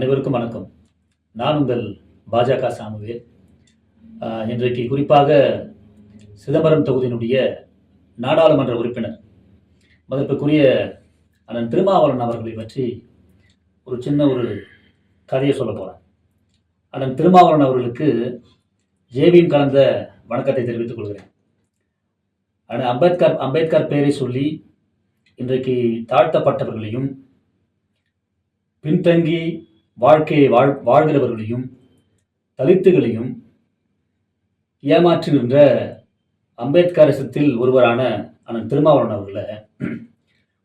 அனைவருக்கும் வணக்கம். நான் உங்கள் பாஜக சாமுவேல். இன்றைக்கு குறிப்பாக சிதம்பரம் தொகுதியினுடைய நாடாளுமன்ற உறுப்பினர் மதிப்புக்குரிய அண்ணன் திருமாவளவன் அவர்களை பற்றி ஒரு சின்ன ஒரு கதையை சொல்ல போகிறேன் அண்ணன் திருமாவளவன் அவர்களுக்கு ஜேபியும் கலந்த வணக்கத்தை தெரிவித்துக் கொள்கிறேன். அண்ணன் அம்பேத்கர் அம்பேத்கர் பெயரை சொல்லி இன்றைக்கு தாழ்த்தப்பட்டவர்களையும் பின்தங்கி வாழ்க்கையை வாழ் வாழ்கிறவர்களையும் தலித்துகளையும் ஏமாற்றுகின்ற அம்பேத்கரிசத்தில் ஒருவரான அண்ணன் திருமாவளவன் அவர்களை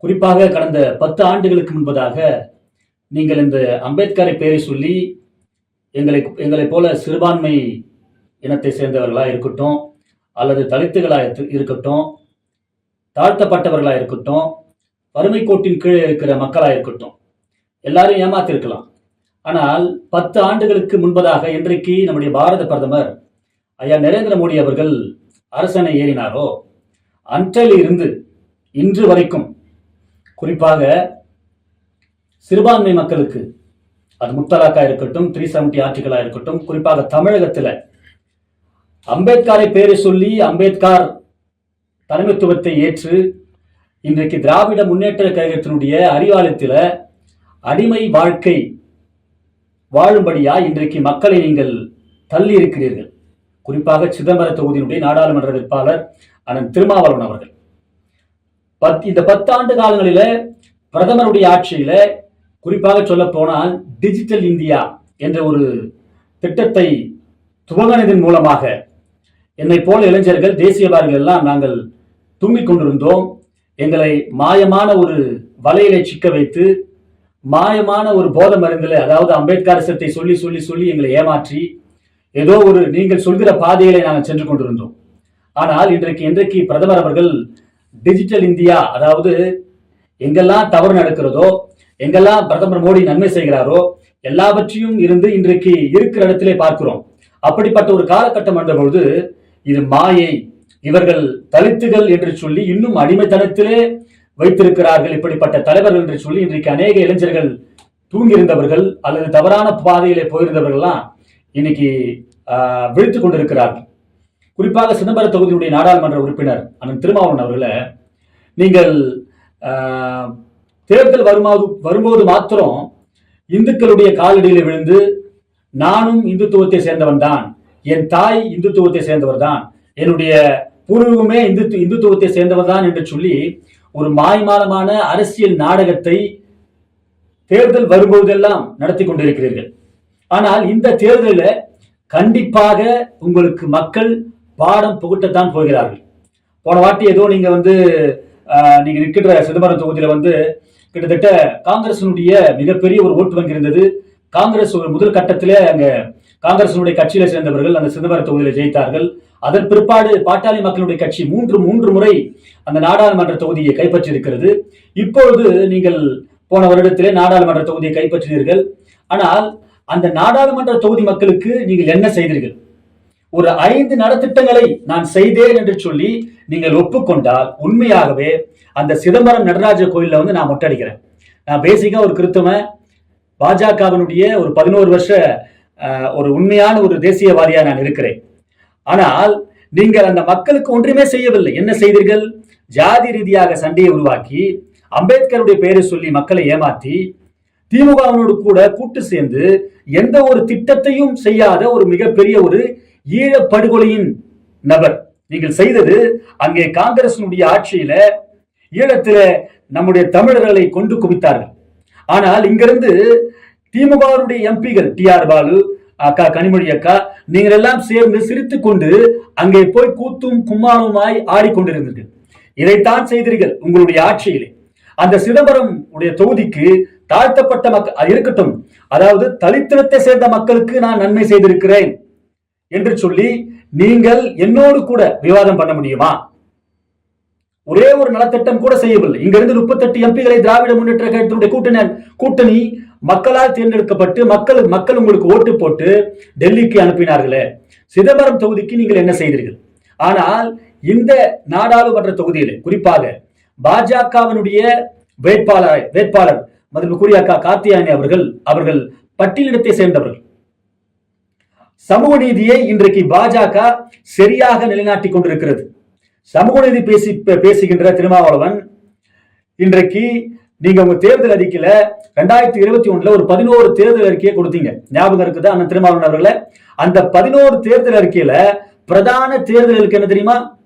குறிப்பாக கடந்த பத்து ஆண்டுகளுக்கு முன்பதாக நீங்கள் இந்த அம்பேத்கரை பெயரை சொல்லி எங்களை எங்களைப் போல சிறுபான்மை இனத்தை சேர்ந்தவர்களாக இருக்கட்டும் அல்லது தலித்துகளாக இரு- இருக்கட்டும் தாழ்த்தப்பட்டவர்களாக இருக்கட்டும் வறுமை கோட்டின் கீழே இருக்கிற மக்களாக இருக்கட்டும் எல்லாரும் ஏமாத்திருக்கலாம். ஆனால் பத்து ஆண்டுகளுக்கு முன்பதாக இன்றைக்கு நம்முடைய பாரத பிரதமர் ஐயா நரேந்திர மோடி அவர்கள் அரசனை ஏறினாரோ அன்றையில் இருந்து இன்று வரைக்கும் குறிப்பாக சிறுபான்மை மக்களுக்கு அது முத்தலாக்கா இருக்கட்டும் த்ரீ செவன்டி ஆர்டிகலாக இருக்கட்டும் குறிப்பாக தமிழகத்தில் அம்பேத்கரை பேரை சொல்லி அம்பேத்கர் தலைமைத்துவத்தை ஏற்று இன்றைக்கு திராவிட முன்னேற்ற கழகத்தினுடைய அறிவாலயத்தில் அடிமை வாழ்க்கை வாழும்படியா இன்றைக்கு மக்களை நீங்கள் தள்ளி இருக்கிறீர்கள் குறிப்பாக சிதம்பர தொகுதியினுடைய நாடாளுமன்ற வேட்பாளர் அண்ணன் திருமாவளவன் அவர்கள். பத் இந்த பத்தாண்டு காலங்களில பிரதமருடைய ஆட்சியில குறிப்பாக சொல்ல போனால் டிஜிட்டல் இந்தியா என்ற ஒரு திட்டத்தை துவங்கினதன் மூலமாக என்னை போல இளைஞர்கள் தேசியவாதிகள் எல்லாம் நாங்கள் தூங்கிக் கொண்டிருந்தோம். எங்களை மாயமான ஒரு வலையிலே சிக்க வைத்து மாயமான ஒரு போத மருந்தில் அதாவது அம்பேத்கரிசத்தை சொல்லி சொல்லி சொல்லி எங்களை ஏமாற்றி ஏதோ ஒரு நீங்கள் சொல்கிற பாதையிலே நாங்கள் சென்று கொண்டிருந்தோம். ஆனால் இன்றைக்கு இன்றைக்கு பிரதமர் அவர்கள் டிஜிட்டல் இந்தியா அதாவது எங்கெல்லாம் தவறு நடக்கிறதோ எங்கெல்லாம் பிரதமர் மோடி நன்மை செய்கிறாரோ எல்லாவற்றையும் இருந்து இன்றைக்கு இருக்கிற இடத்திலே பார்க்கிறோம். அப்படிப்பட்ட ஒரு காலகட்டம் வந்த பொழுது இது மாயை இவர்கள் தலித்துகள் என்று சொல்லி இன்னும் அடிமைத்தனத்திலே வைத்திருக்கிறார்கள் இப்படிப்பட்ட தலைவர்கள் என்று சொல்லி இன்றைக்கு அநேக இளைஞர்கள் தூங்கியிருந்தவர்கள் அல்லது தவறான பாதையிலே போயிருந்தவர்கள்லாம் இன்னைக்கு ஆஹ், கொண்டிருக்கிறார்கள். குறிப்பாக சிதம்பர தொகுதியுடைய நாடாளுமன்ற உறுப்பினர் அண்ணன் திருமாவளவன் அவர்களை நீங்கள் ஆஹ், தேர்தல் வரும்போது வரும்போது மாத்திரம் இந்துக்களுடைய காலடியில் விழுந்து நானும் இந்துத்துவத்தை சேர்ந்தவன் தான் என் தாய் இந்துத்துவத்தை சேர்ந்தவர் தான் என்னுடைய பூர்வீகமே இந்து இந்துத்துவத்தை சேர்ந்தவர் தான் என்று சொல்லி ஒரு மாய்மாலமான அரசியல் நாடகத்தை தேர்தல் வரும்போதெல்லாம் நடத்தி கொண்டிருக்கிறீர்கள். ஆனால் இந்த தேர்தலில் கண்டிப்பாக உங்களுக்கு மக்கள் பாடம் புகட்டத்தான் போகிறார்கள். போன வாட்டி ஏதோ நீங்க வந்து நீங்கள் நீங்க நிற்கிற சிதம்பரம் தொகுதியில வந்து கிட்டத்தட்ட காங்கிரசினுடைய மிகப்பெரிய ஒரு ஓட்டு வங்கி இருந்தது. காங்கிரஸ் ஒரு முதல் கட்டத்தில் அங்கே காங்கிரசினுடைய கட்சியில சேர்ந்தவர்கள் அந்த சிதம்பரம் தொகுதியில ஜெயித்தார்கள். அதன் பிற்பாடு பாட்டாளி மக்களுடைய கட்சி மூன்று மூன்று முறை அந்த நாடாளுமன்ற தொகுதியை கைப்பற்றியிருக்கிறது. இப்பொழுது நீங்கள் போன வருடத்திலே நாடாளுமன்ற தொகுதியை கைப்பற்றினீர்கள். ஆனால் அந்த நாடாளுமன்ற தொகுதி மக்களுக்கு நீங்கள் என்ன செய்தீர்கள்? ஒரு ஐந்து நலத்திட்டங்களை நான் செய்தேன் என்று சொல்லி நீங்கள் ஒப்புக்கொண்டால் உண்மையாகவே அந்த சிதம்பரம் நடராஜ கோயில்ல வந்து நான் மொட்டடிக்கிறேன். நான் பேசிக்காக ஒரு கிறித்தவன் பாஜகவினுடைய ஒரு பதினோரு வருஷ ஒரு உண்மையான ஒரு தேசியவாதியா நான் இருக்கிறேன். ஆனால் நீங்கள் அந்த மக்களுக்கு ஒன்றுமே செய்யவில்லை. என்ன செய்தீர்கள்? ஜாதி ரீதியாக சண்டையை உருவாக்கி அம்பேத்கருடைய பெயரை சொல்லி மக்களை ஏமாத்தி திமுகவினோடு கூட கூட்டு சேர்ந்து எந்த ஒரு திட்டத்தையும் செய்யாத ஒரு மிகப்பெரிய ஒரு ஈழ படுகொலையின் நபர். நீங்கள் செய்தது அங்கே காங்கிரசினுடைய ஆட்சியில ஈழத்தில நம்முடைய தமிழர்களை கொண்டு குவித்தார்கள். ஆனால் இங்கிருந்து திமுகவுடைய எம்பிகள் டி ஆர் பாலு அக்கா கனிமொழி அக்கா நீங்கள் எல்லாம் சேர்ந்து சிரித்து கொண்டு அங்கே போய் கூத்தும் கும்மாளவுமாய் ஆடிக்கொண்டிருந்தீர்கள். இதைத்தான் செய்தீர்கள் உங்களுடைய ஆட்சியிலே. அந்த சிதம்பரம் உடைய தொகுதிக்கு தாழ்த்தப்பட்ட மக்கள் இருக்கட்டும் அதாவது தலித்தினத்தை சேர்ந்த மக்களுக்கு நான் நன்மை செய்திருக்கிறேன் என்று சொல்லி நீங்கள் என்னோடு கூட விவாதம் பண்ண முடியுமா? ஒரே ஒரு நலத்திட்டம் கூட செய்யவில்லை. இங்கிருந்து முப்பத்தெட்டு எம்பிகளை திராவிட முன்னேற்ற கழகத்தினுடைய கூட்டணி கூட்டணி மக்களால் தேர்ந்தெடுக்கப்பட்டு மக்கள் மக்கள் உங்களுக்கு ஓட்டு போட்டு டெல்லிக்கு அனுப்பினார்களே. சிதம்பரம் தொகுதிக்கு நீங்கள் என்ன செய்தீர்கள்? ஆனால் இந்த நாடாளுமன்ற தொகுதியில் குறிப்பாக பாஜகவினுடைய வேட்பாளர் வேட்பாளர் மதிப்புக்குரிய அக்கா கார்த்தியானி அவர்கள் அவர்கள் பட்டியலிடத்தை சேர்ந்தவர்கள். சமூக நீதியை இன்றைக்கு பாஜக சரியாக நிலைநாட்டி கொண்டிருக்கிறது. சமூக நீதி பேசி பே- பேசுகின்ற திருமாவளவன் இன்றைக்கு நீங்க உங்க தேர்தல் அறிக்கையில ரெண்டாயிரத்தி இருபத்தி ஒண்ணுல ஒரு பதினோரு தேர்தல் அறிக்கையை கொடுத்தீங்க. ஞாபகம் இருக்குது? அண்ணன் திருமாவளவன் அவர்களே. அந்த பதினோரு தேர்தல் அறிக்கையில பிரதான தேர்தல் அறிக்கை என்ன தெரியுமா?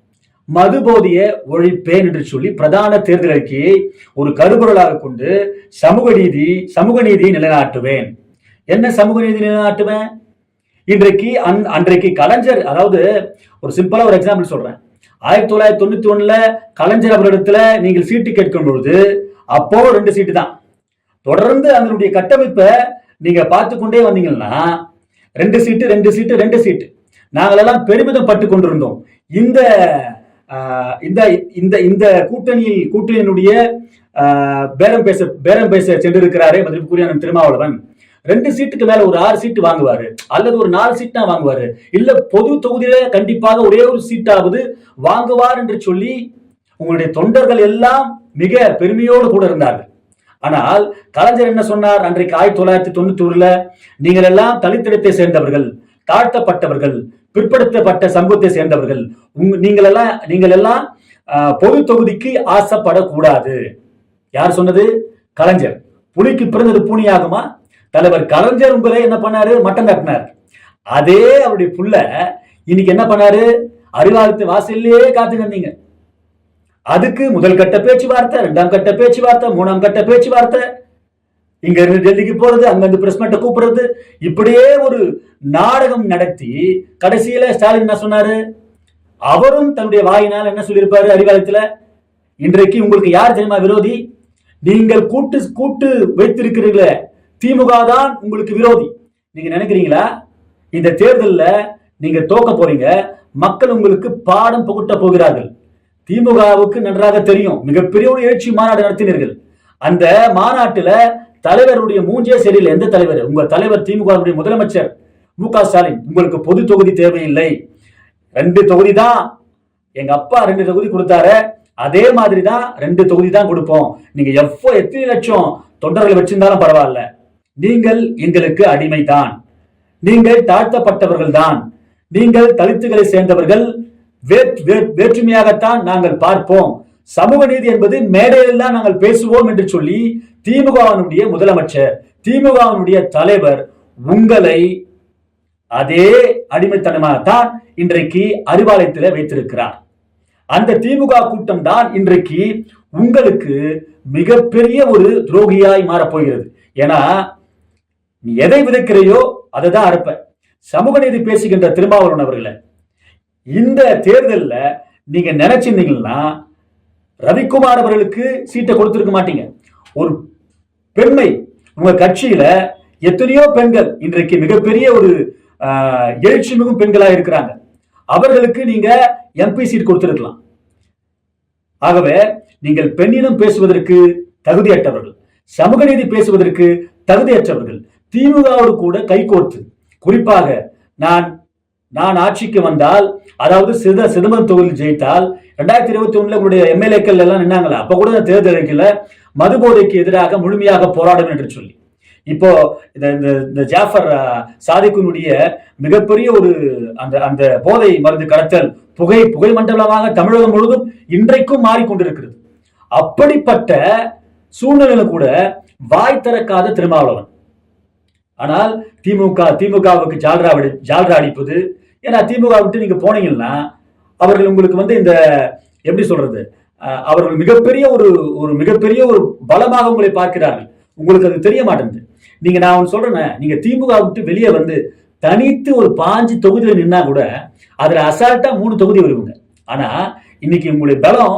மது போதிய ஒழிப்பேன் என்று சொல்லி பிரதான தேர்தல் அறிக்கையை ஒரு கருபொருளாக கொண்டு சமூக நீதி சமூக நீதியை நிலைநாட்டுவேன். என்ன சமூக நீதி நிலைநாட்டுவேன்? இன்றைக்கு அன் அன்றைக்கு கலைஞர் அதாவது ஒரு சிம்பிளா ஒரு எக்ஸாம்பிள் சொல்றேன். ஆயிரத்தி தொள்ளாயிரத்தி தொண்ணூத்தி ஒண்ணுல கலைஞர் அவரிடத்துல நீங்கள் சீட்டு கேட்கும் பொழுது அப்போ ரெண்டு சீட்டு தான். தொடர்ந்து அதனுடைய கட்டமைப்பை நீங்க பார்த்து கொண்டே வந்தீங்கன்னா ரெண்டு சீட்டு ரெண்டு சீட்டு ரெண்டு சீட்டு நாங்களெல்லாம் பெருமிதம் பட்டு கொண்டிருந்தோம். இந்த இந்த இந்த இந்த கூட்டணியில் கூட்டணியினுடைய பேரம் பேச பேரம் பேச சென்றிருக்கிறாரே மதிப்புக்குரிய அண்ணன் திருமாவளவன். ரெண்டு சீட்டுக்கு மேல ஒரு ஆறு சீட்டு வாங்குவாரு. அல்லது ஒரு நாலு சீட் தான் வாங்குவாரு. இல்ல பொது தொகுதியில கண்டிப்பாக ஒரே ஒரு சீட்டாவது வாங்குவார் என்று சொல்லி உங்களுடைய தொண்டர்கள் எல்லாம் மிக பெருமையோடு கூட இருந்தார்கள். ஆனால் கலைஞர் என்ன சொன்னார்? அன்றைக்கு ஆயிரத்தி தொள்ளாயிரத்தி தொண்ணூத்தி ஒண்ணுல நீங்கள் எல்லாம் தலித்திடத்தை சேர்ந்தவர்கள் தாழ்த்தப்பட்டவர்கள் பிற்படுத்தப்பட்ட சமூகத்தை சேர்ந்தவர்கள். உங்க நீங்கள் எல்லாம் நீங்கள் எல்லாம் பொது தொகுதிக்கு ஆசைப்படக்கூடாது. யார் சொன்னது? கலைஞர். புலிக்கு பிறந்தது பூனியாகுமா? தலைவர் கலைஞர் உங்களை என்ன பண்ணாரு? மட்டம் கட்டினார். அதே அவருடைய புள்ள இன்னைக்கு என்ன பண்ணாரு? அறிவாளத்து வாசல்லையே காத்து நின்றீங்க அதுக்கு முதல் கட்ட பேச்சுவார்த்தை ரெண்டாம் கட்ட பேச்சுவார்த்தை மூணாம் கட்ட பேச்சுவார்த்தை. இங்க இருந்து டெல்லிக்கு போறது அங்கிருந்து பிரஸ் மீட்டை கூப்பிடுறது. இப்படியே ஒரு நாடகம் நடத்தி கடைசியில ஸ்டாலின் என்ன சொன்னாரு? அவரும் தன்னுடைய வாயினால் என்ன சொல்லியிருப்பாரு அறிவாலயத்துல இன்றைக்கு உங்களுக்கு யார் தெரியுமா விரோதி? நீங்கள் கூட்டு கூட்டு வைத்திருக்கிறீர்களே. திமுக தான் உங்களுக்கு விரோதி. நீங்க நினைக்கிறீங்களா? இந்த தேர்தலில் நீங்க தோக்க போறீங்க. மக்கள் உங்களுக்கு பாடம் புகட்ட போகிறார்கள். திமுகவுக்கு நன்றாக தெரியும். மிகப்பெரிய ஒரு எழுச்சி மாநாடு நடத்தினீர்கள். அந்த மாநாட்டில் தலைவருடைய மூஞ்சே சரியில்லை. எந்த தலைவர்? உங்க தலைவர் திமுகவுடைய முதலமைச்சர் மு க ஸ்டாலின். உங்களுக்கு பொது தொகுதி தேவையில்லை. ரெண்டு தொகுதி தான். எங்க அப்பா ரெண்டு தொகுதி கொடுத்தாரு. அதே மாதிரி தான் ரெண்டு தொகுதி தான் கொடுப்போம். நீங்க எப்போ எத்தனை லட்சம் தொண்டர்களை வச்சிருந்தாலும் பரவாயில்ல. நீங்கள் எங்களுக்கு அடிமைதான். நீங்கள் தாழ்த்தப்பட்டவர்கள் தான் நீங்கள் தலித்துகளை சேர்ந்தவர்கள். வேற்- வேற்றுமையாகத்தான் நாங்கள் பார்ப்போம். சமூக நீதி என்பது மேடையில் நாங்கள் பேசுவோம் என்று சொல்லி திமுகவினுடைய முதலமைச்சர் திமுகவினுடைய தலைவர் உங்களை அதே அடிமைத்தனமாகத்தான் இன்றைக்கு அறிவாலயத்தில் வைத்திருக்கிறார். அந்த திமுக கூட்டம் தான் இன்றைக்கு உங்களுக்கு மிகப்பெரிய ஒரு துரோகியாய் மாறப்போகிறது. ஏன்னா நீ எதை விதைக்கிறையோ அதை தான் அறுப்ப. சமூக நீதி பேசுகின்ற திருமாவளவன் அவர்களை இந்த தேர்தலில் நீங்க நினைச்சிருந்தீங்கன்னா ரவிக்குமார் அவர்களுக்கு சீட்டை கொடுத்துருக்க மாட்டீங்க. ஒரு பெண்மை உங்க கட்சியில எத்தனையோ பெண்கள் இன்றைக்கு மிகப்பெரிய ஒரு ஆஹ், எழுச்சி மிகும் பெண்களாக இருக்கிறாங்க. அவர்களுக்கு நீங்க எம்பி சீட் கொடுத்துருக்கலாம். ஆகவே நீங்கள் பெண்ணிடம் பேசுவதற்கு தகுதியற்றவர்கள் சமூக நீதி பேசுவதற்கு தகுதியற்றவர்கள் திமுகவோடு கூட கைகோர்த்து குறிப்பாக நான் நான் ஆட்சிக்கு வந்தால் அதாவது சித சிதம்பரம் தொகுதியில் ஜெயித்தால் ரெண்டாயிரத்தி இருபத்தி ஒண்ணுல உங்களுடைய எம்எல்ஏக்கள் எல்லாம் நின்னாங்களா? அப்ப கூட தேர்தல் அறிக்கையில மது போதைக்கு எதிராக முழுமையாக போராடும் என்று சொல்லி. இப்போ இந்த இந்த இந்த ஜாஃபர் சாதிக்குனுடைய மிகப்பெரிய ஒரு அந்த அந்த போதை மருந்து கடத்தல் புகை புகை மண்டலமாக தமிழகம் முழுவதும் இன்றைக்கும் மாறிக்கொண்டிருக்கிறது. அப்படிப்பட்ட சூழ்நிலையில கூட வாய் திறக்காத திருமாவளவன். ஆனால் திமுக திமுகவுக்கு ஜால்ரா அடி ஜால்ரா அடிப்பது. ஏன்னா திமுக விட்டு நீங்க போனீங்கன்னா அவர்கள் உங்களுக்கு வந்து இந்த எப்படி சொல்றது அவர்கள் மிகப்பெரிய ஒரு ஒரு மிகப்பெரிய ஒரு பலமாக உங்களை பார்க்கிறார்கள். உங்களுக்கு அது தெரிய மாட்டேங்குது. நீங்க நான் ஒன்று சொல்றேன் நீங்க திமுக விட்டு வெளியே வந்து தனித்து ஒரு பாஞ்சு தொகுதியில் நின்னா கூட அதுல அசால்ட்டா மூணு தொகுதி வருவாங்க. ஆனா இன்னைக்கு உங்களுடைய பலம்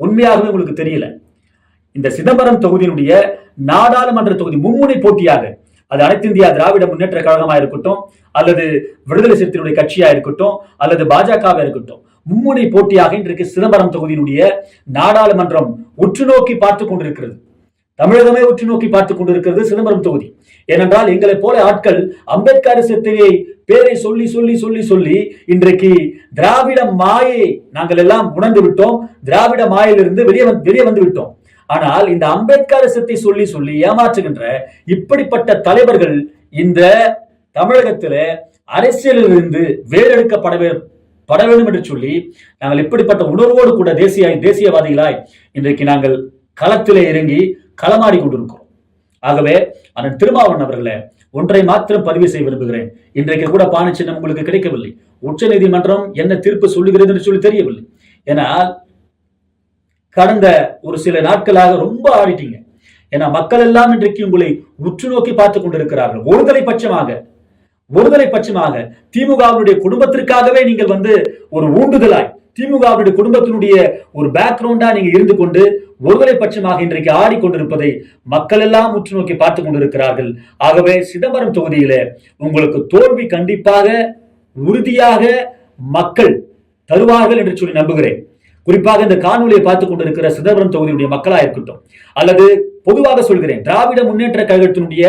உண்மையாகவே உங்களுக்கு தெரியல. இந்த சிதம்பரம் தொகுதியினுடைய நாடாளுமன்ற தொகுதி மும்முனை போட்டியாக அது அனைத்து இந்தியா திராவிட முன்னேற்ற கழகமா இருக்கட்டும் அல்லது விடுதலை சிறுத்தைகளுடைய கட்சியா இருக்கட்டும் அல்லது பாஜகவா இருக்கட்டும் மும்முனை போட்டியாக இன்றைக்கு சிதம்பரம் தொகுதியினுடைய நாடாளுமன்றம் உற்று நோக்கி பார்த்து கொண்டிருக்கிறது. தமிழகமே உற்று நோக்கி பார்த்து கொண்டிருக்கிறது சிதம்பரம் தொகுதி. ஏனென்றால் எங்களை போல ஆட்கள் அம்பேத்கர் சித்திரை பேரை சொல்லி சொல்லி சொல்லி சொல்லி இன்றைக்கு திராவிட மாயை நாங்கள் எல்லாம் உணர்ந்து விட்டோம். திராவிட மாயிலிருந்து வெளியே வெளியே வந்து விட்டோம். ஆனால் இந்த அம்பேத்கரிசத்தை சொல்லி சொல்லி ஏமாற்றுகின்ற இப்படிப்பட்ட தலைவர்கள் இந்த தமிழகத்தில் அரசியலிலிருந்து வேறெடுக்கப்பட பட வேண்டும் என்று சொல்லி நாங்கள் இப்படிப்பட்ட உணர்வோடு கூட தேசிய தேசியவாதிகளாய் இன்றைக்கு நாங்கள் களத்திலே இறங்கி களமாடி கொண்டிருக்கிறோம். ஆகவே அண்ணன் திருமாவன் அவர்களே ஒன்றை மாத்திரம் பதிவு செய்ய விரும்புகிறேன். இன்றைக்கு கூட பானை சின்னம் உங்களுக்கு கிடைக்கவில்லை. உச்ச நீதிமன்றம் என்ன தீர்ப்பு சொல்லுகிறது என்று சொல்லி தெரியவில்லை. ஏனால் கடந்த ஒரு சில நாட்களாக ரொம்ப ஆடிட்டீங்க ஏன்னா மக்கள் எல்லாம் இன்றைக்கு உங்களை உற்று நோக்கி பார்த்துக் கொண்டிருக்கிறார்கள். ஒருதலை பட்சமாக ஒருதலை பட்சமாக திமுகவினுடைய குடும்பத்திற்காகவே நீங்கள் வந்து ஒரு ஊண்டுதலாய் திமுகவினுடைய குடும்பத்தினுடைய ஒரு பேக்ரவுண்டா நீங்க இருந்து கொண்டு ஒருதலை பட்சமாக இன்றைக்கு ஆடிக்கொண்டிருப்பதை மக்கள் எல்லாம் உற்று நோக்கி பார்த்துக் கொண்டிருக்கிறார்கள். ஆகவே சிதம்பரம் தொகுதியில உங்களுக்கு தோல்வி கண்டிப்பாக உறுதியாக மக்கள் தருவார்கள் என்று சொல்லி நம்புகிறேன். குறிப்பாக இந்த காணொலியை பார்த்துக் கொண்டிருக்கிற சிதம்பரம் தொகுதியுடைய மக்களா இருக்கட்டும் அல்லது பொதுவாக சொல்கிறேன் திராவிட முன்னேற்ற கழகத்தினுடைய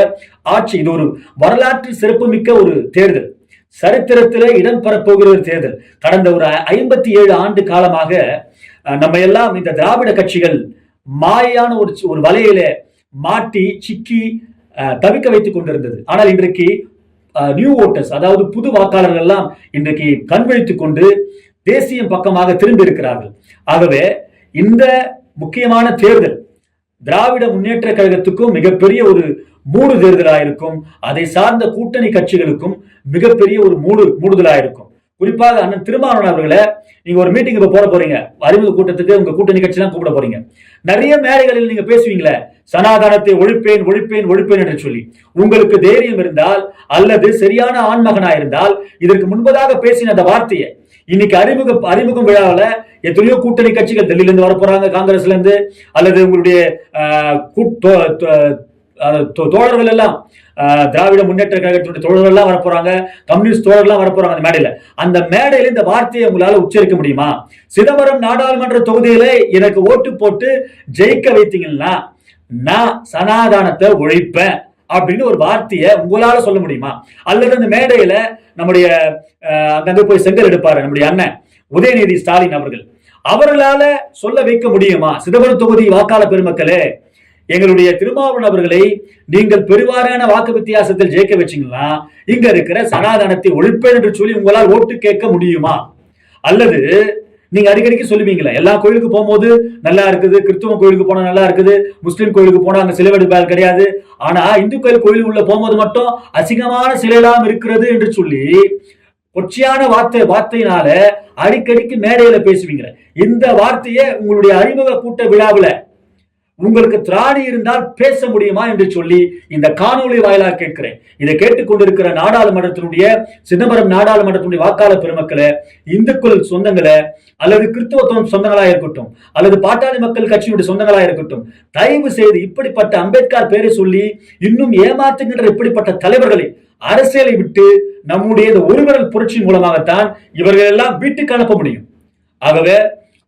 ஆட்சி இது ஒரு வரலாற்று சிறப்புமிக்க ஒரு தேர்தல். சரித்திரத்தில் இடம் பெறப்போகிற ஒரு தேர்தல். கடந்த ஒரு ஐம்பத்தி ஏழு ஆண்டு காலமாக நம்ம எல்லாம் இந்த திராவிட கட்சிகள் மாயான ஒரு ஒரு வலையில மாட்டி சிக்கி தவிக்க வைத்துக் கொண்டிருந்தது. ஆனால் இன்றைக்கு நியூ ஓட்டர்ஸ் அதாவது புது வாக்காளர்கள் எல்லாம் இன்றைக்கு கண்விழித்துக் கொண்டு தேசியம் பக்கமாக திரும்பி இருக்கிறார்கள். ஆகவே இந்த முக்கியமான தேர்தல் திராவிட முன்னேற்ற கழகத்துக்கும் மிகப்பெரிய ஒரு மூடு தேர்தலாயிருக்கும். அதை சார்ந்த கூட்டணி கட்சிகளுக்கும் மிகப்பெரிய ஒரு மூடு மூடுதலாயிருக்கும். குறிப்பாக அண்ணன் திருமாவளவன் அவர்களை நீங்க ஒரு மீட்டிங் இப்ப போட போறீங்க. அறிமுக கூட்டத்துக்கு உங்க கூட்டணி கட்சி தான் கூப்பிட போறீங்க. நிறைய மேடைகளில் நீங்க பேசுவீங்களே சனாதனத்தை ஒழிப்பேன் ஒழிப்பேன் ஒழிப்பேன் என்று சொல்லி. உங்களுக்கு தைரியம் இருந்தால் அல்லது சரியான ஆண்மகனா இருந்தால் இதற்கு முன்பதாக பேசின அந்த வார்த்தையை இன்னைக்கு அறிமுக அறிமுகம் விழாவில் எத்தனையோ கூட்டணி கட்சிகள் டெல்லியிலேருந்து வர போறாங்க காங்கிரஸ்லேருந்து அல்லது உங்களுடைய தோ- தோழர்கள் எல்லாம் திராவிட முன்னேற்ற கழகத்தினுடைய தோழர்கள் எல்லாம் வரப்போறாங்க கம்யூனிஸ்ட் தோழர்கள்லாம் வர அந்த மேடையில. அந்த மேடையில இந்த வார்த்தையை உங்களால உச்சரிக்க முடியுமா? சிதம்பரம் நாடாளுமன்ற தொகுதியில எனக்கு ஓட்டு போட்டு ஜெயிக்க வைத்தீங்கன்னா நான் சனாதானத்தை ஒழிப்பேன் அப்படின்னு ஒரு வார்த்தையை உங்களால சொல்ல முடியுமா? அல்லது அந்த மேடையில நம்முடைய அங்கங்கே போய் செங்கல் எடுப்பார் நம்முடைய அண்ணன் உதயநிதி ஸ்டாலின் அவர்கள். அவர்களால சொல்ல வைக்க முடியுமா? சிதம்பரம் தொகுதி வாக்காளர் பெருமக்களே எங்களுடைய திருமாவளவன் அவர்களை நீங்கள் பெருவாரான வாக்கு வித்தியாசத்தில் ஜெயிக்க வச்சீங்கன்னா இங்க இருக்கிற சனாதனத்தை ஒழிப்பேன் என்று சொல்லி உங்களால் ஓட்டு கேட்க முடியுமா? அல்லது நீங்க அடிக்கடிக்கு சொல்லுவீங்களே எல்லா கோயிலுக்கு போகும்போது நல்லா இருக்குது கிறிஸ்துவ கோயிலுக்கு போனா நல்லா இருக்குது முஸ்லீம் கோயிலுக்கு போனா அங்க சிலைவெடுப்பால் கிடையாது. ஆனா இந்து கோயில் கோயிலுக்கு உள்ள போகும்போது மட்டும் அசிங்கமான சிலையெல்லாம் இருக்கிறது என்று சொல்லி கொச்சையான வார்த்தை வார்த்தையினால அடிக்கடிக்கு மேடையில பேசுவீங்க இந்த வார்த்தையை உங்களுடைய அறிமுக கூட்ட விழாவில் உங்களுக்கு திராணி இருந்தால் பேச முடியுமா என்று சொல்லி இந்த காணொளி வாயிலாக கேட்கிறேன். இதை கேட்டுக்கொண்டிருக்கிற நாடாளுமன்றத்தினுடைய சிதம்பரம் நாடாளுமன்றத்தினுடைய வாக்காளர் பெருமக்களை இந்துக்கள் சொந்தங்களை அல்லது கிறிஸ்துவத்துவம் சொந்தங்களா இருக்கட்டும் அல்லது பாட்டாளி மக்கள் கட்சியினுடைய சொந்தங்களா இருக்கட்டும் தயவு செய்து இப்படிப்பட்ட அம்பேத்கர் பேரை சொல்லி இன்னும் ஏமாத்துகின்ற இப்படிப்பட்ட தலைவர்களை அரசியலை விட்டு நம்முடைய இந்த ஒருவரல் புரட்சி மூலமாகத்தான் இவர்கள் எல்லாம் வீட்டுக்கு அனுப்ப முடியும். ஆகவே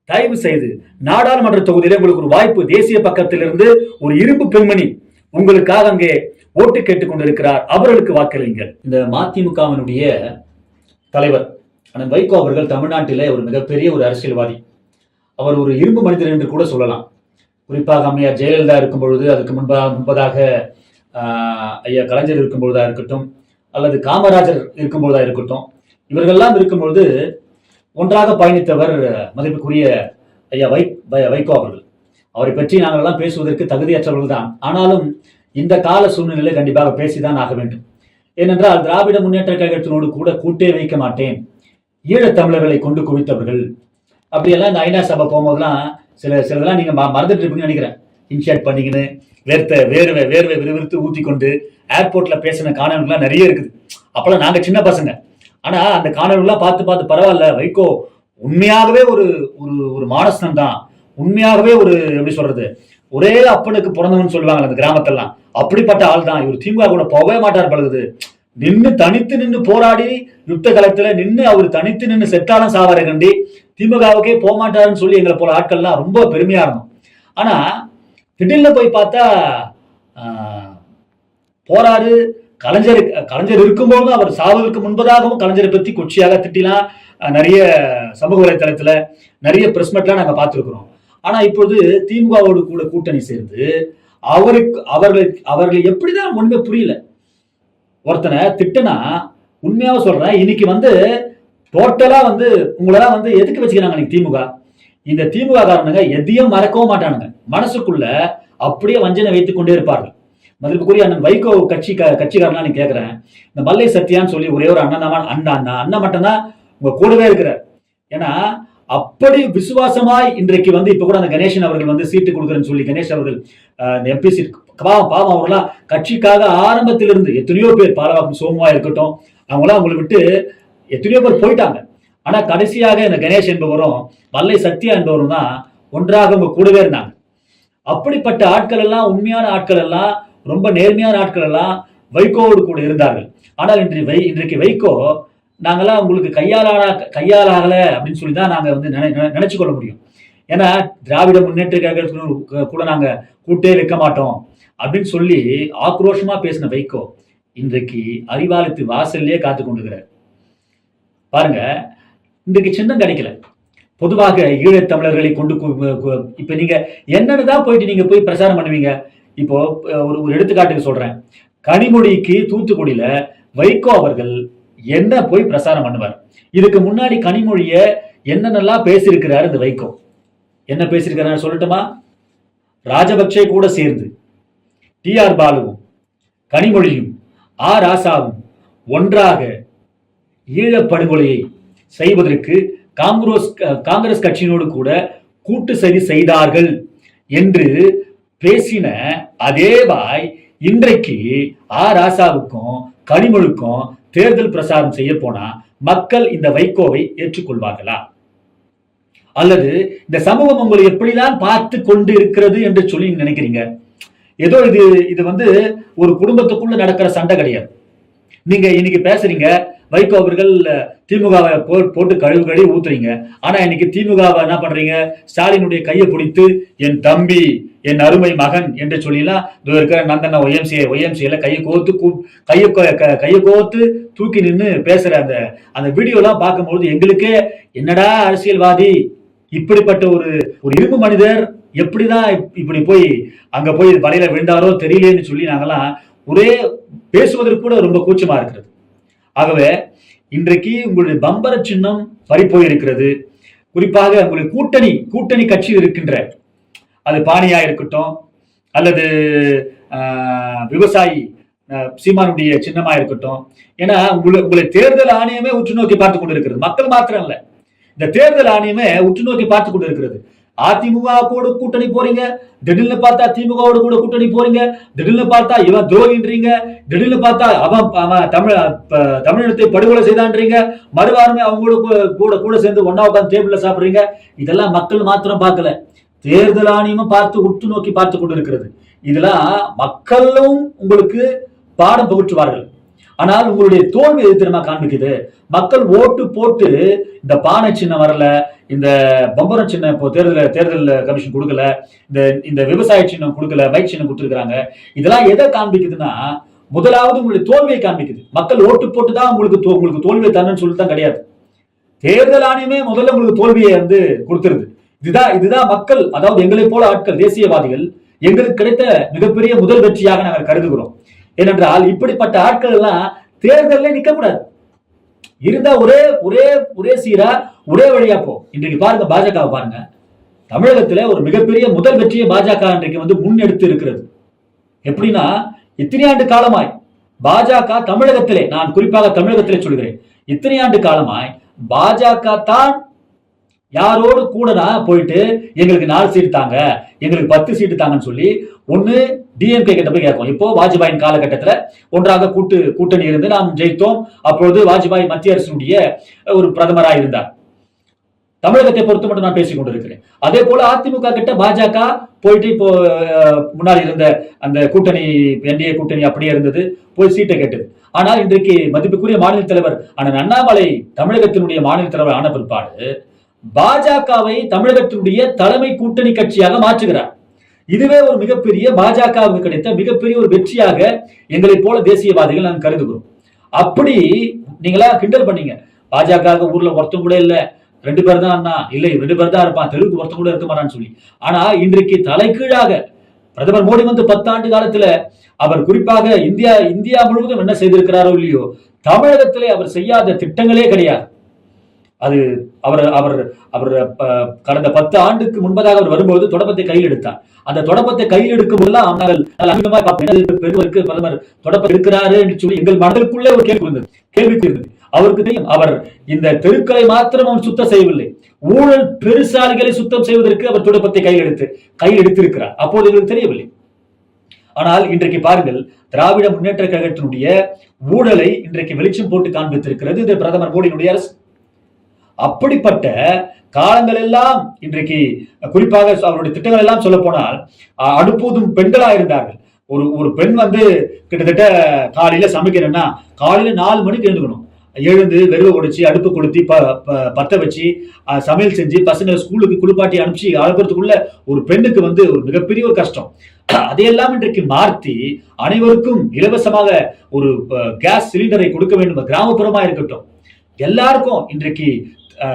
தயவு செய்து நாடாளுமன்ற தொகுதியில உங்களுக்கு ஒரு வாய்ப்பு தேசிய பக்கத்திலிருந்து ஒரு இரும்பு பெண்மணி உங்களுக்காக அங்கே ஓட்டு கேட்டுக் கொண்டிருக்கிறார். அவர்களுக்கு வாக்களியுங்கள். இந்த மதிமுகவினுடைய தலைவர் ஆனால் வைகோ அவர்கள் தமிழ்நாட்டிலே ஒரு மிகப்பெரிய ஒரு அரசியல்வாதி. அவர் ஒரு இரும்பு மனிதர் என்று கூட சொல்லலாம். குறிப்பாக அம்மையார் ஜெயலலிதா இருக்கும் பொழுது அதுக்கு முன்பாக முன்பதாக ஐயா கலைஞர் இருக்கும் பொழுதாக இருக்கட்டும் அல்லது காமராஜர் இருக்கும் பொழுதாக இருக்கட்டும் இவர்கள்லாம் இருக்கும் பொழுது ஒன்றாக பயணித்தவர் மதிப்புக்குரிய ஐயா வை வை- வைகோ அவர்கள். அவரை பற்றி நாங்கள்லாம் பேசுவதற்கு தகுதியற்றவர்கள் தான். ஆனாலும் இந்த கால சூழ்நிலையில கண்டிப்பாக பேசிதான் ஆக வேண்டும். ஏனென்றால் திராவிட முன்னேற்ற கழகத்தினோடு கூட கூட்டே வைக்க மாட்டேன். ஈழத் தமிழர்களை கொண்டு குவித்தவர்கள். அப்படியெல்லாம் இந்த ஐநா சபை போகும்போதெல்லாம் சில சிலதெல்லாம் நீங்கள் ம- மறந்துட்டு இருப்பீங்கன்னு நினைக்கிறேன். இன்ஷியேட் பண்ணிக்கின்னு வேர்த்த வேர்வை வேர்வை விறுவிறுத்து ஊற்றி கொண்டு ஏர்போர்ட்டில் பேசின காணொலிகள்லாம் நிறைய இருக்குது. அப்போல்லாம் நாங்கள் சின்ன பசங்க. ஆனா அந்த காணொலிகள்லாம் பார்த்து பார்த்து பரவாயில்ல வைகோ உண்மையாகவே ஒரு ஒரு ஒரு மானஸ்தன் தான். உண்மையாகவே ஒரு எப்படி சொல்றது ஒரே அப்பனுக்கு பிறந்தவன் சொல்லுவாங்க அந்த கிராமத்தெல்லாம். அப்படிப்பட்ட ஆள் தான். இவர் திமுக கூட போகவே மாட்டார் பழகுது நின்று தனித்து நின்று போராடி யுத்த காலத்துல நின்று அவர் தனித்து நின்று செத்தாலும் சாவாரை கண்டி. திமுகவுக்கே போக மாட்டாருன்னு சொல்லி எங்களை போல ஆட்கள்லாம் ரொம்ப பெருமையா இருந்தோம். ஆனா திடீர்னு போய் பார்த்தா போராடு கலைஞர் கலைஞர் இருக்கும்போதும் அவர் சாவதற்கு முன்பதாகவும் கலைஞரை பற்றி கொச்சியாக திட்டிலாம் நிறைய சமூக வலைத்தளத்தில் நிறைய பிரஸ்மெட்லாம் நாங்கள் பார்த்துருக்குறோம். ஆனால் இப்போது திமுகவோடு கூட கூட்டணி சேர்ந்து அவருக்கு அவர்கள் எப்படி எப்படிதான் உண்மை புரியல. ஒருத்தனை திட்டுனா உண்மையாக சொல்கிறேன் இன்னைக்கு வந்து டோட்டலாக வந்து உங்களெல்லாம் வந்து எதுக்கு வச்சுக்கிறாங்க இன்னைக்கு திமுக? இந்த திமுக காரணங்க எதையும் மறக்கவும் மாட்டானுங்க. மனசுக்குள்ள அப்படியே வஞ்சனை வைத்துக் கொண்டே இருப்பார்கள். மதிப்புக்குரிய அண்ணன் வைகோ கட்சி க- கட்சிக்காரனா நீ கேட்குறேன் இந்த மல்லை சத்யான்னு சொல்லி ஒரே ஒரு அண்ணன் தான் அண்ணா. அண்ணா அண்ணன் மட்டும்தான் உங்க கூடவே இருக்கிறார். ஏன்னா அப்படி விசுவாசமாய் இன்றைக்கு வந்து இப்ப கூட அந்த கணேசன் அவர்கள் வந்து சீட்டு கொடுக்குறேன்னு சொல்லி கணேஷ் அவர்கள் எம்பி சீட் பாவம் பாவம் அவர்களாம் கட்சிக்காக ஆரம்பத்திலிருந்து எத்தனையோ பேர் பாலவாக்கம் சோமுவா இருக்கட்டும் அவங்களாம் அவங்களை விட்டு எத்தனையோ பேர் போயிட்டாங்க. ஆனா கடைசியாக இந்த கணேஷ் என்பவரும் மல்லை சத்யா என்பவரும் தான் ஒன்றாக அவங்க கூடவே இருந்தாங்க. அப்படிப்பட்ட ஆட்கள் எல்லாம் உண்மையான ஆட்கள் எல்லாம் ரொம்ப நேர்மையான ஆட்கள் எல்லாம் வைகோவோடு கூட இருந்தார்கள். ஆனால் இன்று வை இன்றைக்கு வைகோ நாங்கள்லாம் உங்களுக்கு கையாளான ஆகலை அப்படின்னு சொல்லி தான் நாங்கள் வந்து நினை நினைச்சு கொள்ள முடியும். ஏன்னா திராவிட முன்னேற்ற கழகத்துக்கு கூட நாங்கள் கூட்டே வைக்க மாட்டோம் அப்படின்னு சொல்லி ஆக்ரோஷமாக பேசின வைகோ இன்றைக்கு அறிவாலயத்து வாசல்லையே காத்து கொண்டுகிறார் பாருங்க இன்றைக்கு சின்னம் கிடைக்கல. பொதுவாக ஈழத் தமிழர்களை கொண்டு இப்போ நீங்கள் இப்ப என்னன்னு தான் போயிட்டு நீங்கள் போய் பிரச்சாரம் பண்ணுவீங்க. இப்போ ஒரு ஒரு எடுத்துக்காட்டுக்கு சொல்றேன். கனிமொழிக்கு தூத்துக்குடியில வைகோ அவர்கள் என்ன போய் பிரசாரம் பண்ணுவார்? இதுக்கு முன்னாடி கனிமொழிய என்னென்னலாம் பேசியிருக்கிறாரு இந்த வைகோ? என்ன பேசியிருக்கிறாரு சொல்லட்டுமா? ராஜபக்சே கூட சேர்ந்து டி ஆர் பாலுவும் கனிமொழியும் ஆ ராசாவும் ஒன்றாக ஈழப்படுகொலையை செய்வதற்கு காங்கிரஸ் காங்கிரஸ் கட்சியினோடு கூட கூட்டு சதி செய்தார்கள் என்று பேசின அதே பாய் இன்றைக்கு ஆ ராசாவுக்கும் கனிமொழுக்கும் தேர்தல் பிரசாரம் செய்ய போனா மக்கள் இந்த வைகோவை ஏற்றுக்கொள்வார்களா? அல்லது இந்த சமூகம் உங்களை எப்படிதான் பார்த்து கொண்டு இருக்கிறது என்று சொல்லி நினைக்கிறீங்க? ஏதோ இது இது வந்து ஒரு குடும்பத்துக்குள்ள நடக்கிற சண்டை கிடையாது. நீங்க இன்னைக்கு பேசுறீங்க வைகோ அவர்கள் திமுகவை போட்டு கழுவு கழுவி ஊத்துறீங்க. ஆனா இன்னைக்கு திமுகவை என்ன பண்றீங்க? ஸ்டாலினுடைய கையை பிடித்து என் தம்பி என் அருமை மகன் என்று சொல்லிலாம். இதோ இருக்கிற நந்தன ஒய்எம்சிஏ ஒய்எம்சிஏல கையை கோத்து கூ- கையை கோ- க- கையை கோத்து தூக்கி நின்று பேசுற அந்த அந்த வீடியோலாம் பார்க்கும்பொழுது எங்களுக்கே என்னடா அரசியல்வாதி? இப்படிப்பட்ட ஒரு ஒரு இரும்பு மனிதர் எப்படிதான் இப்- இப்படி போய் அங்க போய் வலையில விழுந்தாரோ தெரியலேன்னு சொல்லி நாங்கெல்லாம் ஒரே பேசுவதற்கு கூட ரொம்ப கூச்சமா இருக்கிறது. ஆகவே இன்றைக்கு உங்களுடைய பம்பர சின்னம் பறிப்போயிருக்கிறது. குறிப்பாக உங்களுடைய கூட்டணி கூட்டணி கட்சி இருக்கின்ற அது பாணியா இருக்கட்டும் அல்லது விவசாயி சீமானுடைய சின்னமா இருக்கட்டும். ஏன்னா உங்களை உங்களை தேர்தல் ஆணையமே உற்று நோக்கி பார்த்து கொண்டிருக்கிறது. மக்கள் மாத்திரம் இல்லை இந்த தேர்தல் ஆணையமே உற்று நோக்கி பார்த்து கொண்டிருக்கிறது. இருக்கிறது கூட கூட்டணி போறீங்க. திடீர்னு பார்த்தா திமுகவோட கூட கூட்டணி போறீங்க. திடீர்னு பார்த்தா இவன் துரோகின்றீங்க. திடீர்னு பார்த்தா அவன் அவன் தமிழ் தமிழினத்தை படுகொலை செய்தான்றீங்க. மறுவாரமே அவங்களோட கூ- கூட கூட சேர்ந்து ஒன்னா உட்காந்து டேபிள்ல சாப்பிடுறீங்க. இதெல்லாம் மக்கள் மாத்திரம் பார்க்கல. தேர்தல் ஆணையமும் பார்த்து உற்று நோக்கி பார்த்து கொண்டிருக்கிறது. இதெல்லாம் மக்களும் உங்களுக்கு பாடம் புகற்றுவார்கள். ஆனால் உங்களுடைய தோல்வி எது தெரியுமா காண்பிக்குது? மக்கள் ஓட்டு போட்டு இந்த பானை சின்னம் வரல இந்த பம்பரம் சின்னம் இப்போ தேர்தல் தேர்தல் கமிஷன் கொடுக்கல இந்த இந்த விவசாய சின்னம் கொடுக்கல பைக் சின்னம் கொடுத்துருக்காங்க இதெல்லாம் எதை காண்பிக்குதுன்னா முதலாவது உங்களுடைய தோல்வியை காண்பிக்குது. மக்கள் ஓட்டு போட்டு தான் உங்களுக்கு தோ- உங்களுக்கு தோல்வியை தரணும்னு சொல்லிட்டு தான் கிடையாது. தேர்தல் ஆணையமே முதல்ல உங்களுக்கு தோல்வியை வந்து கொடுத்துருது. இதுதான் இதுதான் மக்கள் அதாவது எங்களை போல ஆட்கள் தேசியவாதிகள் எங்களுக்கு கிடைத்த மிகப்பெரிய முதல் வெற்றியாக நாங்கள் கருதுகிறோம். ஏனென்றால் இப்படிப்பட்ட ஆட்கள் எல்லாம் தேர்தலில் நிற்கக்கூடாது கூடாது இருந்தா ஒரே ஒரே ஒரே சீரா ஒரே வழியா போ. இன்றைக்கு பாருங்க பாஜகவை பாருங்க. தமிழகத்துல ஒரு மிகப்பெரிய முதல் வெற்றியை பாஜக இன்றைக்கு வந்து முன்னெடுத்து இருக்கிறது. எப்படின்னா இத்தனை ஆண்டு காலமாய் பாஜக தமிழகத்திலே நான் குறிப்பாக தமிழகத்திலே சொல்கிறேன். இத்தனை ஆண்டு காலமாய் பாஜக தான் யாரோடு கூடனா போயிட்டு எங்களுக்கு நாலு சீட்டு தாங்க எங்களுக்கு பத்து சீட்டு தாங்கன்னு சொல்லி ஒன்று டிஎம்கே கிட்ட போய் கேட்கும் இப்போ வாஜ்பாயின் காலகட்டத்துல ஒன்றாக கூட்டு கூட்டணி இருந்து நாம் ஜெயித்தோம். அப்பொழுது வாஜ்பாய் மத்திய அரசினுடைய ஒரு பிரதமராக இருந்தார். தமிழகத்தை பொறுத்து மட்டும் நான் பேசிக் கொண்டிருக்கிறேன். அதே போல அதிமுக கிட்ட பாஜக போயிட்டு இப்போ முன்னால் முன்னாடி இருந்த அந்த கூட்டணி என்டிஏ கூட்டணி அப்படியே இருந்தது. போய் சீட்டை கேட்டது. ஆனால் இன்றைக்கு மதிப்புக்குரிய மாநில தலைவர் ஆனால் அண்ணாமலை தமிழகத்தினுடைய மாநில தலைவர் ஆன பிற்பாடு பாஜகவை தமிழகத்தினுடைய தலைமை கூட்டணி கட்சியாக மாற்றுகிறார். இதுவே ஒரு மிகப்பெரிய பாஜகவுக்கு கிடைத்த மிகப்பெரிய ஒரு வெற்றியாக எங்களைப் போல தேசியவாதிகள் நாங்கள் கருதுகிறோம். அப்படி நீங்களா கிண்டல் பண்ணீங்க. பாஜக ஊர்ல ஒருத்தம் கூட இல்ல. ரெண்டு பேர் தான் அண்ணா. இல்லை ரெண்டு பேர் தான் இருப்பான். தெலுங்கு ஒருத்தம் கூட இருக்க மாட்டான்னு சொல்லி. ஆனா இன்றைக்கு தலைகீழாக பிரதமர் மோடி வந்து பத்தாண்டு காலத்துல அவர் குறிப்பாக இந்தியா இந்தியா முழுவதும் என்ன செய்திருக்கிறாரோ இல்லையோ தமிழகத்திலே அவர் செய்யாத திட்டங்களே கிடையாது. அது அவர் அவர் அவர் கடந்த பத்து ஆண்டுக்கு முன்பதாக அவர் வரும்போது தொடப்பத்தை கையில் எடுத்தார். அந்த தொடப்பத்தை கையில் எடுக்கும் போதெல்லாம் நாங்கள் நாங்கள் பெருவருக்கு பிரதமர் தொடப்பம் எடுக்கிறாரு? என்று சொல்லி எங்கள் மனதிற்குள்ளே ஒரு கேள்வி இருந்தது. கேள்விக்கு இருந்தது அவருக்கு தெரியும் அவர் இந்த தெருக்களை மாத்திரம் அவர் சுத்தம் செய்யவில்லை. ஊழல் பெருசாலிகளை சுத்தம் செய்வதற்கு அவர் தொடப்பத்தை கையில் எடுத்து கையில் எடுத்திருக்கிறார். அப்போது எங்களுக்கு தெரியவில்லை. ஆனால் இன்றைக்கு பாருங்கள் திராவிட முன்னேற்ற கழகத்தினுடைய ஊழலை இன்றைக்கு வெளிச்சம் போட்டு காண்பித்திருக்கிறது இது பிரதமர் மோடியினுடைய அரசு. அப்படிப்பட்ட காலங்கள் எல்லாம் இன்றைக்கு குறிப்பாக அவருடைய திட்டங்கள் எல்லாம் சொல்ல போனால் அடுப்பூதும் பெண்களா இருந்தார்கள். ஒரு ஒரு பெண் வந்து கிட்டத்தட்ட காலையில சமைக்கிறேன்னா காலையில நாலு மணிக்கு எழுந்துக்கணும். எழுந்து வெறுவை உடைச்சி அடுப்பு கொளுத்தி ப பற்ற வச்சு சமையல் செஞ்சு பசங்களை ஸ்கூலுக்கு குளிப்பாட்டி அனுப்பிச்சு அனுப்புறதுக்குள்ள ஒரு பெண்ணுக்கு வந்து ஒரு மிகப்பெரிய ஒரு கஷ்டம். அதையெல்லாம் இன்றைக்கு மாற்றி அனைவருக்கும் இலவசமாக ஒரு கேஸ் சிலிண்டரை கொடுக்க வேண்டும் கிராமப்புறமா இருக்கட்டும். எல்லாருக்கும் இன்றைக்கு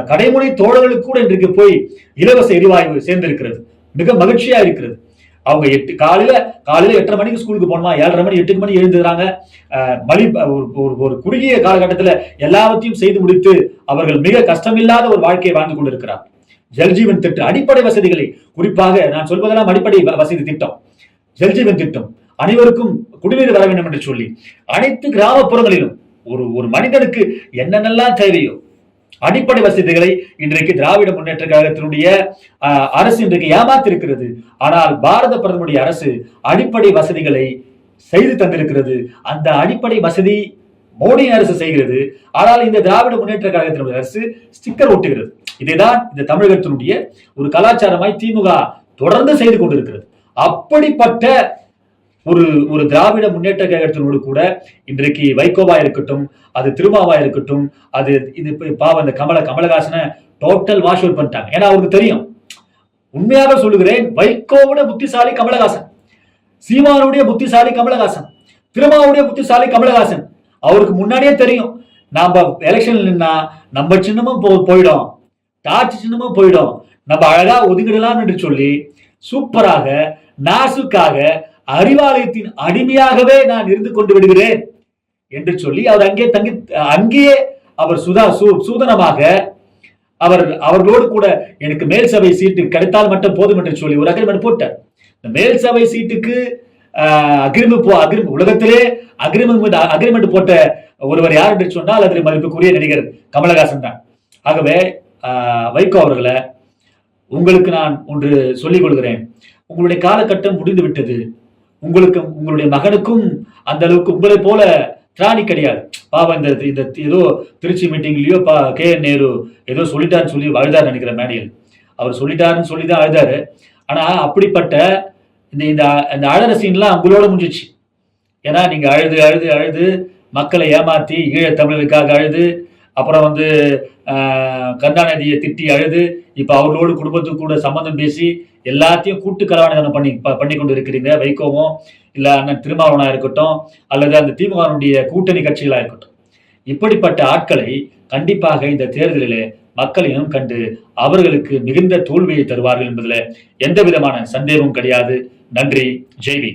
கடைமுறை தோழர்களுக்கு கூட இன்றைக்கு போய் இலவச எரிவாயு சேர்ந்திருக்கிறது. மிக மகிழ்ச்சியா இருக்கிறது. அவங்க எட்டு காலையில காலையில எட்டரை மணிக்கு ஸ்கூலுக்கு போகணுமா? ஏழரை மணி எட்டு மணி எழுந்துறாங்க. மலி ஒரு ஒரு- ஒரு குறுகிய காலகட்டத்தில் எல்லாவற்றையும் செய்து முடித்து அவர்கள் மிக கஷ்டமில்லாத ஒரு வாழ்க்கையை வாழ்ந்து கொண்டிருக்கிறார். ஜல்ஜீவன் திட்டம் அடிப்படை வசதிகளை குறிப்பாக நான் சொல்வதெல்லாம் அடிப்படை வசதி திட்டம். ஜல்ஜீவன் திட்டம் அனைவருக்கும் குடிநீர் வர வேண்டும் என்று சொல்லி அனைத்து கிராமப்புறங்களிலும் ஒரு ஒரு மனிதனுக்கு என்னென்னலாம் தேவையோ அடிப்படை வசதிகளை இன்றைக்கு திராவிட முன்னேற்ற கழகத்தினுடைய அரசு இன்றைக்கு ஏமாத்திருக்கிறது. ஆனால் பாரத பிரதமருடைய அரசு அடிப்படை வசதிகளை செய்து தந்திருக்கிறது. அந்த அடிப்படை வசதி மோடி அரசு செய்கிறது. ஆனால் இந்த திராவிட முன்னேற்ற கழகத்தினுடைய அரசு ஸ்டிக்கர் ஒட்டுகிறது. இதைதான் இந்த தமிழகத்தினுடைய ஒரு கலாச்சாரமாய் திமுக தொடர்ந்து செய்து கொண்டிருக்கிறது. அப்படிப்பட்ட ஒரு ஒரு திராவிட முன்னேற்ற கழகத்தினோடு கூட இன்றைக்கு வைகோவா இருக்கட்டும் அது திருமாவா இருக்கட்டும் அது இது பாவம் இந்த கமல கமலஹாசனை டோட்டல் வாஷ் அவுட் பண்ணிட்டாங்க. ஏன்னா அவருக்கு தெரியும். உண்மையாக சொல்லுகிறேன் வைகோவோட புத்திசாலி கமலஹாசன். சீமானுடைய புத்திசாலி கமலஹாசன். திருமாவுடைய புத்திசாலி கமலஹாசன். அவருக்கு முன்னாடியே தெரியும். நாம எலெக்ஷன்ல நின்னா நம்ம சின்னமும் போ போயிடும். டார்ச் சின்னமும் போயிடும். நம்ம அழகா ஒதுங்கிடலாம் என்று சொல்லி சூப்பராக நாசுக்காக அறிவாலயத்தின் அடிமையாகவே நான் இருந்து கொண்டு விடுகிறேன் என்று சொல்லி அவர் அங்கே தங்கி அங்கேயே அவர் சுதா சூ- சூதனமாக அவர் அவர்களோடு கூட எனக்கு மேல் சபை சீட்டு கிடைத்தால் மட்டும் போதும் என்று சொல்லி ஒரு அக்ரிமெண்ட் போட்டார். இந்த மேல் சபை சீட்டுக்கு அக்ரிமெண்ட் போ அக்ரிமெண்ட் உலகத்திலே அக்ரிமெண்ட் அக்ரிமெண்ட் போட்ட ஒருவர் யார் என்று சொன்னால் அதில் மதிப்புக்குரிய நடிகர் கமலஹாசன் தான். ஆகவே வைகோ அவர்களை உங்களுக்கு நான் ஒன்று சொல்லிக் கொள்கிறேன். உங்களுடைய காலகட்டம் முடிந்து விட்டது உங்களுக்கு உங்களுடைய மகனுக்கும் அந்த அளவுக்கு உங்களை போல திராணி கிடையாது. பாவம் இந்த இந்த ஏதோ திருச்சி மீட்டிங்லயோ பா கே. என். நேரு ஏதோ சொல்லிட்டாருன்னு சொல்லி அழுதார் நினைக்கிற மேடையில். அவர் சொல்லிட்டாருன்னு சொல்லி தான் அழுதாரு. ஆனா அப்படிப்பட்ட இந்த இந்த இந்த அழற சீன்லாம் உங்களோட முடிஞ்சிச்சு. ஏன்னா நீங்க அழுது அழுது அழுது மக்களை ஏமாத்தி ஈழத் தமிழருக்காக அழுது அப்புறம் வந்து கருணாநிதியை திட்டி அழுது இப்போ அவர்களோடு குடும்பத்துக்கு கூட சம்பந்தம் பேசி எல்லாத்தையும் கூட்டு கலவாணிதனம் பண்ணி ப- பண்ணி கொண்டு இருக்கிறீங்க வைகோவும் இல்லை அண்ணன் திருமாவளவனா இருக்கட்டும் அல்லது அந்த திமுகனுடைய கூட்டணி கட்சிகளாக இருக்கட்டும். இப்படிப்பட்ட ஆட்களை கண்டிப்பாக இந்த தேர்தலிலே மக்களையும் கண்டு அவர்களுக்கு மிகுந்த தோல்வியை தருவார்கள் என்பதில் எந்த விதமான சந்தேகமும் கிடையாது. நன்றி ஜெய்வி